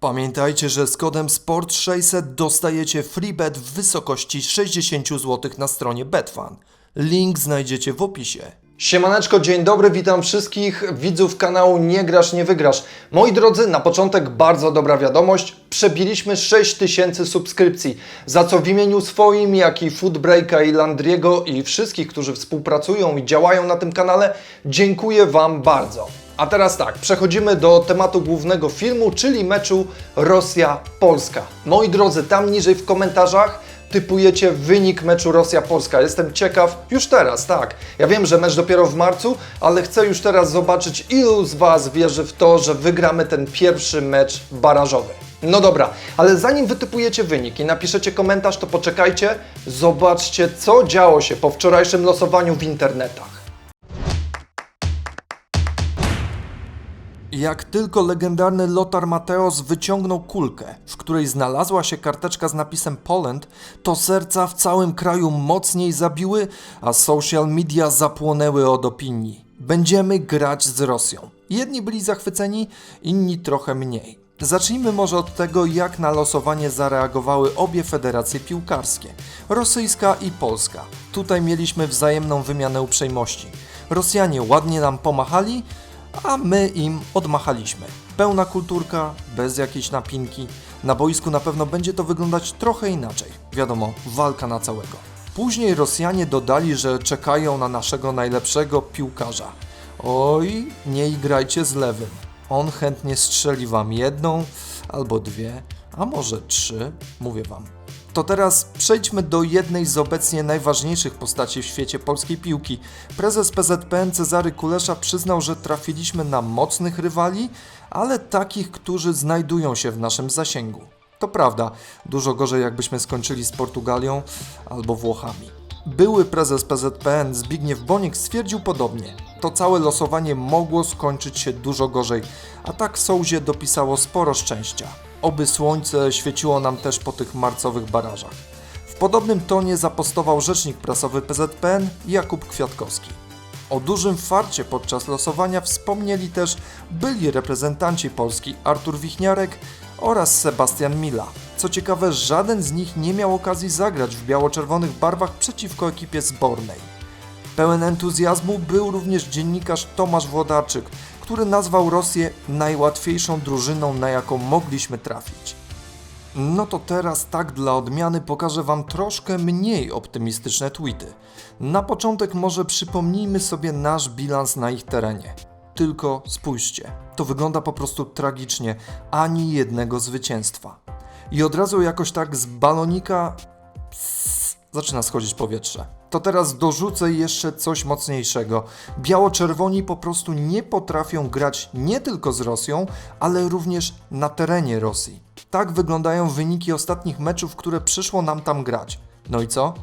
Pamiętajcie, że z kodem SPORT600 dostajecie freebet w wysokości 60 zł na stronie Betfan. Link znajdziecie w opisie. Siemaneczko, dzień dobry, witam wszystkich widzów kanału Nie Grasz, Nie Wygrasz. Moi drodzy, na początek bardzo dobra wiadomość. Przebiliśmy 6000 subskrypcji, za co w imieniu swoim, jak i Foodbreaka i Landriego i wszystkich, którzy współpracują i działają na tym kanale, dziękuję Wam bardzo. A teraz tak, przechodzimy do tematu głównego filmu, czyli meczu Rosja-Polska. Moi drodzy, tam niżej w komentarzach typujecie wynik meczu Rosja-Polska. Jestem ciekaw już teraz, tak. Ja wiem, że mecz dopiero w marcu, ale chcę już teraz zobaczyć, ilu z Was wierzy w to, że wygramy ten pierwszy mecz barażowy. No dobra, ale zanim wytypujecie wynik i napiszecie komentarz, to poczekajcie, zobaczcie, co działo się po wczorajszym losowaniu w internetach. Jak tylko legendarny Lothar Mateos wyciągnął kulkę, w której znalazła się karteczka z napisem Poland, to serca w całym kraju mocniej zabiły, a social media zapłonęły od opinii. Będziemy grać z Rosją. Jedni byli zachwyceni, inni trochę mniej. Zacznijmy może od tego, jak na losowanie zareagowały obie federacje piłkarskie rosyjska i polska. Tutaj mieliśmy wzajemną wymianę uprzejmości. Rosjanie ładnie nam pomachali, a my im odmachaliśmy. Pełna kulturka, bez jakiejś napinki. Na boisku na pewno będzie to wyglądać trochę inaczej. Wiadomo, walka na całego. Później Rosjanie dodali, że czekają na naszego najlepszego piłkarza. Oj, nie igrajcie z lewym. On chętnie strzeli wam jedną albo dwie, a może trzy, mówię wam. To teraz przejdźmy do jednej z obecnie najważniejszych postaci w świecie polskiej piłki. Prezes PZPN Cezary Kulesza przyznał, że trafiliśmy na mocnych rywali, ale takich, którzy znajdują się w naszym zasięgu. To prawda, dużo gorzej jakbyśmy skończyli z Portugalią albo Włochami. Były prezes PZPN Zbigniew Bonik stwierdził podobnie. To całe losowanie mogło skończyć się dużo gorzej, a tak Sołzie dopisało sporo szczęścia. Oby słońce świeciło nam też po tych marcowych barażach. W podobnym tonie zapostował rzecznik prasowy PZPN Jakub Kwiatkowski. O dużym farcie podczas losowania wspomnieli też byli reprezentanci Polski Artur Wichniarek oraz Sebastian Mila. Co ciekawe, żaden z nich nie miał okazji zagrać w biało-czerwonych barwach przeciwko ekipie zbornej. Pełen entuzjazmu był również dziennikarz Tomasz Włodarczyk, który nazwał Rosję najłatwiejszą drużyną, na jaką mogliśmy trafić. No to teraz tak dla odmiany pokażę Wam troszkę mniej optymistyczne tweety. Na początek może przypomnijmy sobie nasz bilans na ich terenie. Tylko spójrzcie, to wygląda po prostu tragicznie, ani jednego zwycięstwa. I od razu jakoś tak z balonika pss, zaczyna schodzić powietrze. To teraz dorzucę jeszcze coś mocniejszego. Biało-czerwoni po prostu nie potrafią grać nie tylko z Rosją, ale również na terenie Rosji. Tak wyglądają wyniki ostatnich meczów, które przyszło nam tam grać. No i co?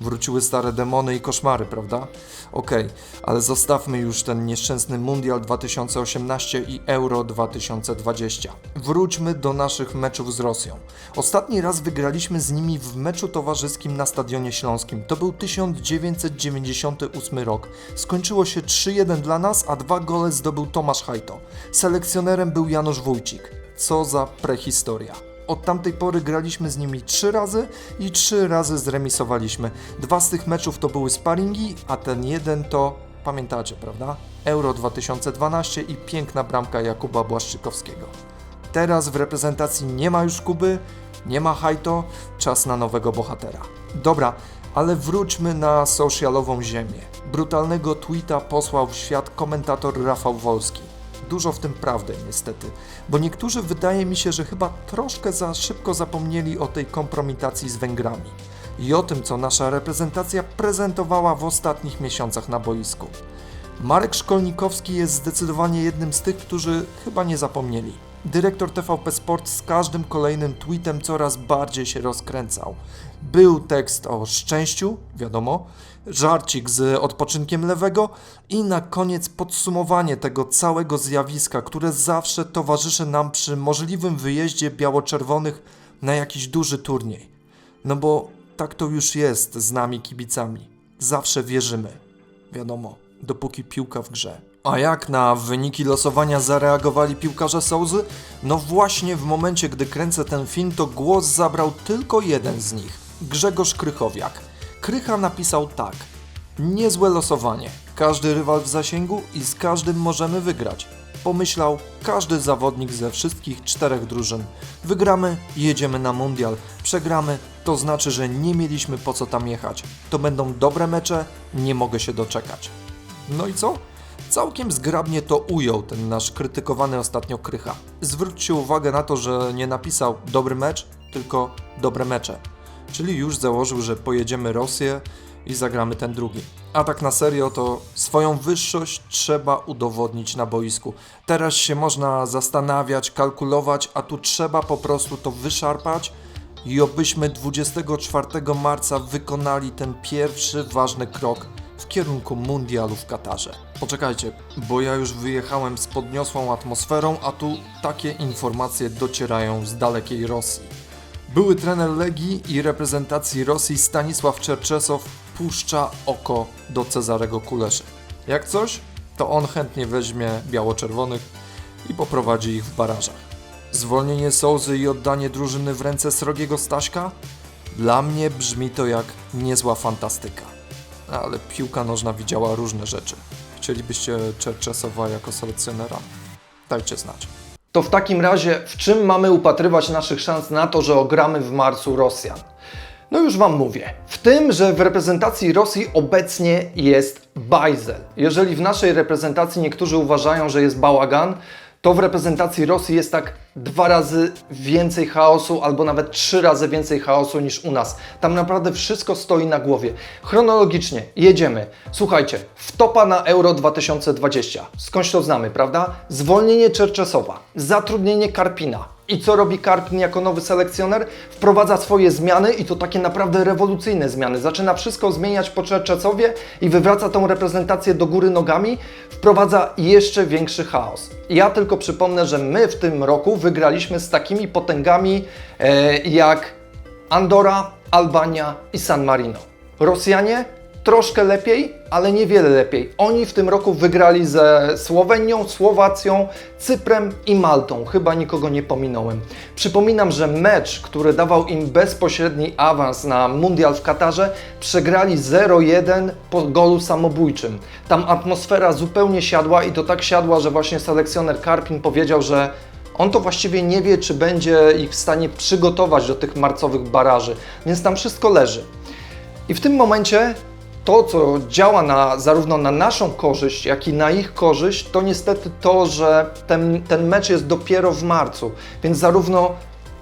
Wróciły stare demony i koszmary, prawda? Okej, ale zostawmy już ten nieszczęsny Mundial 2018 i Euro 2020. Wróćmy do naszych meczów z Rosją. Ostatni raz wygraliśmy z nimi w meczu towarzyskim na Stadionie Śląskim. To był 1998 rok. Skończyło się 3-1 dla nas, a dwa gole zdobył Tomasz Hajto. Selekcjonerem był Janusz Wójcik. Co za prehistoria. Od tamtej pory graliśmy z nimi trzy razy i trzy razy zremisowaliśmy. Dwa z tych meczów to były sparingi, a ten jeden to, pamiętacie, prawda? Euro 2012 i piękna bramka Jakuba Błaszczykowskiego. Teraz w reprezentacji nie ma już Kuby, nie ma Hajto, czas na nowego bohatera. Dobra, ale wróćmy na socialową ziemię. Brutalnego tweeta posłał w świat komentator Rafał Wolski. Dużo w tym prawdy, niestety, bo niektórzy wydaje mi się, że chyba troszkę za szybko zapomnieli o tej kompromitacji z Węgrami i o tym, co nasza reprezentacja prezentowała w ostatnich miesiącach na boisku. Marek Szkolnikowski jest zdecydowanie jednym z tych, którzy chyba nie zapomnieli. Dyrektor TVP Sport z każdym kolejnym tweetem coraz bardziej się rozkręcał. Był tekst o szczęściu, wiadomo, żarcik z odpoczynkiem lewego i na koniec podsumowanie tego całego zjawiska, które zawsze towarzyszy nam przy możliwym wyjeździe biało-czerwonych na jakiś duży turniej. No bo tak to już jest z nami kibicami. Zawsze wierzymy. Wiadomo, dopóki piłka w grze. A jak na wyniki losowania zareagowali piłkarze Sołzy? No właśnie w momencie, gdy kręcę ten film, to głos zabrał tylko jeden z nich. Grzegorz Krychowiak. Krycha napisał tak. Niezłe losowanie. Każdy rywal w zasięgu i z każdym możemy wygrać. Pomyślał każdy zawodnik ze wszystkich czterech drużyn. Wygramy, jedziemy na mundial. Przegramy, to znaczy, że nie mieliśmy po co tam jechać. To będą dobre mecze, nie mogę się doczekać. No i co? Całkiem zgrabnie to ujął ten nasz krytykowany ostatnio Krycha. Zwróćcie uwagę na to, że nie napisał dobry mecz, tylko dobre mecze. Czyli już założył, że pojedziemy Rosję i zagramy ten drugi. A tak na serio to swoją wyższość trzeba udowodnić na boisku. Teraz się można zastanawiać, kalkulować, a tu trzeba po prostu to wyszarpać i obyśmy 24 marca wykonali ten pierwszy ważny krok w kierunku mundialu w Katarze. Poczekajcie, bo ja już wyjechałem z podniosłą atmosferą, a tu takie informacje docierają z dalekiej Rosji. Były trener Legii i reprezentacji Rosji Stanisław Czerczesow puszcza oko do Cezarego Kuleszy. Jak coś, to on chętnie weźmie biało-czerwonych i poprowadzi ich w barażach. Zwolnienie Sołzy i oddanie drużyny w ręce Srogiego Staśka? Dla mnie brzmi to jak niezła fantastyka. Ale piłka nożna widziała różne rzeczy. Chcielibyście Czerczesowa jako selekcjonera? Dajcie znać. To w takim razie, w czym mamy upatrywać naszych szans na to, że ogramy w marcu Rosjan? No już Wam mówię. W tym, że w reprezentacji Rosji obecnie jest bajzel. Jeżeli w naszej reprezentacji niektórzy uważają, że jest bałagan, to w reprezentacji Rosji jest tak dwa razy więcej chaosu, albo nawet trzy razy więcej chaosu niż u nas. Tam naprawdę wszystko stoi na głowie. Chronologicznie jedziemy. Słuchajcie, wtopa na Euro 2020. Skądś to znamy, prawda? Zwolnienie Czerczesowa, zatrudnienie Karpina. I co robi Karpin jako nowy selekcjoner? Wprowadza swoje zmiany i to takie naprawdę rewolucyjne zmiany. Zaczyna wszystko zmieniać po Czerczesowie i wywraca tą reprezentację do góry nogami. Wprowadza jeszcze większy chaos. Ja tylko przypomnę, że my w tym roku wygraliśmy z takimi potęgami e, jak Andora, Albania i San Marino. Rosjanie troszkę lepiej, ale niewiele lepiej. Oni w tym roku wygrali ze Słowenią, Słowacją, Cyprem i Maltą. Chyba nikogo nie pominąłem. Przypominam, że mecz, który dawał im bezpośredni awans na Mundial w Katarze, przegrali 0-1 po golu samobójczym. Tam atmosfera zupełnie siadła i to tak siadła, że właśnie selekcjoner Karpin powiedział, że on to właściwie nie wie, czy będzie ich w stanie przygotować do tych marcowych baraży, więc tam wszystko leży. I w tym momencie to, co działa na, zarówno na naszą korzyść, jak i na ich korzyść, to niestety to, że ten, ten mecz jest dopiero w marcu. Więc zarówno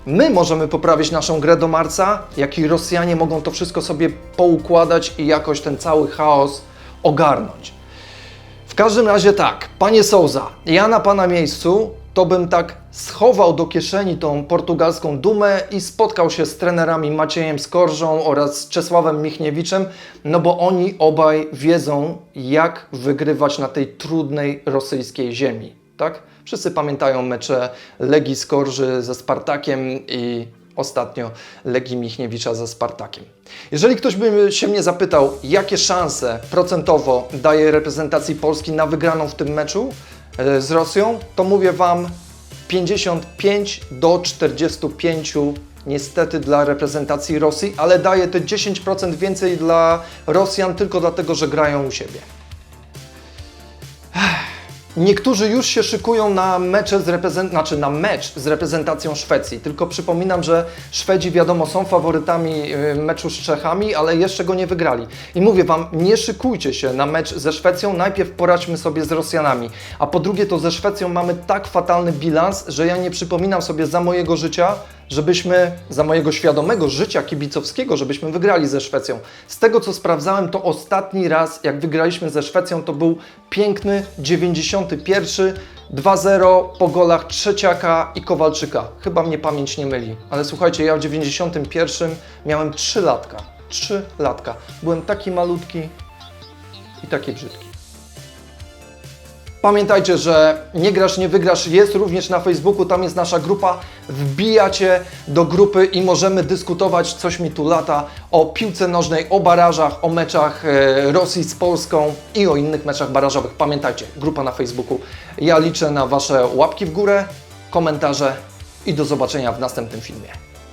my możemy poprawić naszą grę do marca, jak i Rosjanie mogą to wszystko sobie poukładać i jakoś ten cały chaos ogarnąć. W każdym razie tak, panie Souza, ja na pana miejscu to bym tak schował do kieszeni tą portugalską dumę i spotkał się z trenerami Maciejem Skorżą oraz Czesławem Michniewiczem, no bo oni obaj wiedzą, jak wygrywać na tej trudnej rosyjskiej ziemi, tak? Wszyscy pamiętają mecze Legii Skorży ze Spartakiem i ostatnio Legii Michniewicza ze Spartakiem. Jeżeli ktoś by się mnie zapytał, jakie szanse procentowo daje reprezentacji Polski na wygraną w tym meczu z Rosją, to mówię Wam 55 do 45 niestety dla reprezentacji Rosji, ale daje te 10% więcej dla Rosjan tylko dlatego, że grają u siebie. Niektórzy już się szykują na mecze z reprezent... znaczy na mecz z reprezentacją Szwecji. Tylko przypominam, że Szwedzi wiadomo są faworytami y, meczu z Czechami, ale jeszcze go nie wygrali. I mówię wam, nie szykujcie się na mecz ze Szwecją, najpierw poradźmy sobie z Rosjanami. A po drugie to ze Szwecją mamy tak fatalny bilans, że ja nie przypominam sobie za mojego życia, żebyśmy, za mojego świadomego życia kibicowskiego, żebyśmy wygrali ze Szwecją. Z tego co sprawdzałem, to ostatni raz, jak wygraliśmy ze Szwecją, to był piękny 91, 2-0 po golach Trzeciaka i Kowalczyka. Chyba mnie pamięć nie myli. Ale słuchajcie, ja w 91 miałem 3 latka. 3 latka. Byłem taki malutki i taki brzydki. Pamiętajcie, że nie grasz, nie wygrasz jest również na Facebooku, tam jest nasza grupa. Wbijacie do grupy i możemy dyskutować, coś mi tu lata, o piłce nożnej, o barażach, o meczach e, Rosji z Polską i o innych meczach barażowych. Pamiętajcie, grupa na Facebooku. Ja liczę na Wasze łapki w górę, komentarze i do zobaczenia w następnym filmie.